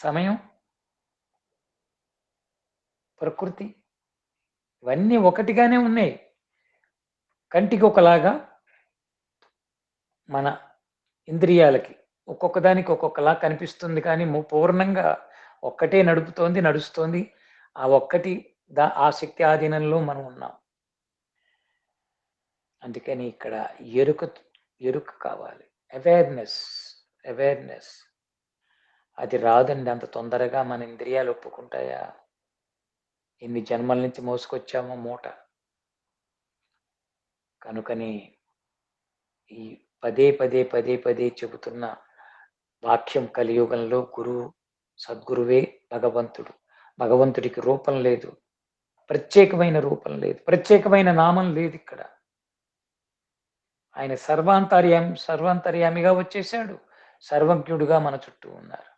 సమయం ప్రకృతి ఇవన్నీ ఒకటిగానే ఉన్నాయి. కంటికి ఒకలాగా మన ఇంద్రియాలకి ఒక్కొక్క దానికి ఒక్కొక్కలా కనిపిస్తుంది కానీ పూర్ణంగా ఒక్కటే నడుపుతోంది నడుస్తోంది. ఆ ఒక్కటి దా ఆ శక్తి ఆధీనంలో మనం ఉన్నాం. అందుకని ఇక్కడ ఎరుక ఎరుక కావాలి. అవేర్నెస్ అవేర్నెస్ అది రాదండి. అంత తొందరగా మన ఇంద్రియాలు ఒప్పుకుంటాయా? ఎన్ని జన్మల నుంచి మోసుకొచ్చామో మూట. కనుకని ఈ పదే పదే పదే పదే చెబుతున్న వాక్యం కలియుగంలో గురువు సద్గురువే భగవంతుడు. భగవంతుడికి రూపం లేదు. ప్రత్యేకమైన రూపం లేదు. ప్రత్యేకమైన నామం లేదు ఇక్కడ. ఆయన సర్వాంతర్యామి సర్వాంతర్యామిగా వచ్చేసాడు సర్వజ్ఞుడుగా మన చుట్టూ ఉన్నారు.